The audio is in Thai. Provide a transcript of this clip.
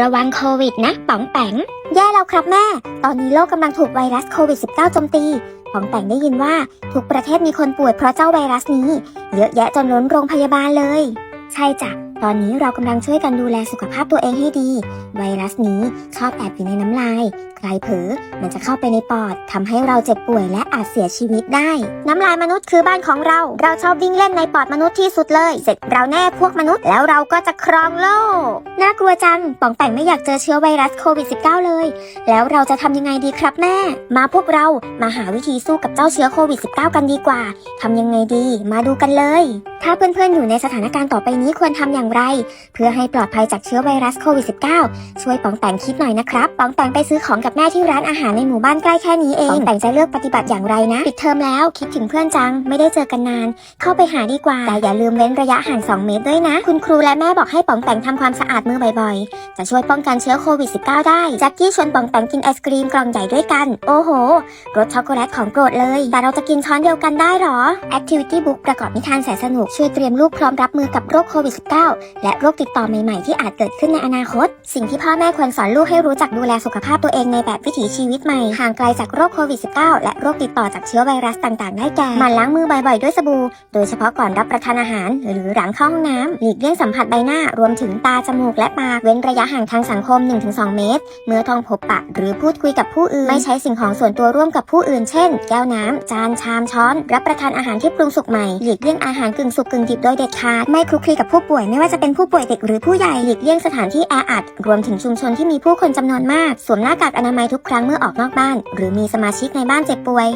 ระวังโควิดนะป๋องแปงแย่แล้วครับแม่ ตอนนี้โลกกำลังถูกไวรัสโควิด -19 โจมตีป๋องแปงได้ยินว่าทุกประเทศมีคนป่วยเพราะเจ้าไวรัสนี้ เยอะแยะจนล้นโรงพยาบาลเลย ใช่จ้ะตอนนี้เรากำลังช่วยกันดูแลสุขภาพตัวเองให้ดี ไวรัสนี้ชอบแอบอยู่ในน้ำลาย ใครเผลอมันจะเข้าไปในปอดทำให้เราเจ็บป่วยและอาจเสียชีวิตได้ น้ำลายมนุษย์คือบ้านของเรา เราชอบวิ่งเล่นในปอดมนุษย์ที่สุดเลย เสร็จเราแน่พวกมนุษย์แล้วเราก็จะครองโลก น่ากลัวจังป๋องแปงไม่อยากเจอเชื้อไวรัสโควิด -19 เลย แล้วเราจะทำยังไงดีครับแม่ มาพวกเรามาหาวิธีสู้กับเจ้าเชื้อโควิด -19 กันดีกว่าทำยังไงดี มาดูกันเลย ถ้าเพื่อนๆอยู่ในสถานการณ์ต่อไปนี้ควรทำอย่างไร เพื่อให้ปลอดภัยจากเชื้อไวรัสโควิด -19 ช่วยป๋องแปงคิดหน่อยนะครับป๋องแปงไปซื้อของกับแม่ที่ร้านอาหารในหมู่บ้านใกล้แค่นี้เองป๋องแปงจะเลือกปฏิบัติอย่างไรนะ ปิดเทอมแล้วคิดถึงเพื่อนจัง ไม่ได้เจอกันนาน เข้าไปหาดีกว่า แต่อย่าลืมเว้นระยะห่าง 2 เมตรด้วยนะ คุณครูและแม่บอกให้ป๋องแปงทำความสะอาดมือบ่อยๆ จะช่วยป้องกันเชื้อโควิด -19 ได้แจ็คกี้ชวนป๋องแปงกินไอศกรีมกล่องใหญ่ด้วยกัน โอ้โหรสช็อกโกแลตของโปรดเลย แต่เราจะกินช้อนเดียวกันได้หรอ Activity Book ประกอบนิทานแสนสนุกช่วยเตรียมลูกพร้อมรับมือกับโรคโควิด -19 และโรคติดต่อใหม่ๆ ที่อาจเกิดขึ้นในอนาคต สิ่งที่พ่อแม่ควรสอนลูกให้รู้จักดูแลสุขภาพตัวเองในแบบวิถีชีวิตใหม่ ห่างไกลจากโรคโควิด -19 และโรคติดต่อจากเชื้อไวรัสต่างๆ ได้แก่หมั่นล้างมือบ่อยๆ ด้วยสบู่ โดยเฉพาะก่อนรับประทานอาหาร หรือหลังเข้าห้องน้ำหลีกเลี่ยงสัมผัสใบหน้ารวมถึงตาจมูกและปากเว้นระยะห่างทางสังคม 1-2 เมตร เมื่อต้องพบปะหรือพูดคุยกับผู้อื่น ไม่ใช้สิ่งของส่วนตัวร่วมกับผู้อื่น เช่น แก้วน้ำจานชามช้อน รับประทานอาหารที่ปรุงสุกใหม่หลีกเลี่ยงอาหารกึ่งสุกกึ่งดิบโดยเด็ดขาดไม่คลุกคลีกับผู้ป่วยไม่ว่าจะเป็นผู้ป่วยเด็กหรือผู้ใหญ่หลีกเลี่ยงสถานที่แออัด รวมถึงชุมชนที่มีผู้คนจำนวนมาก สวมหน้ากากอนามัยทุกครั้งเมื่อออกนอกบ้าน หรือมีสมาชิกในบ้านเจ็บป่วย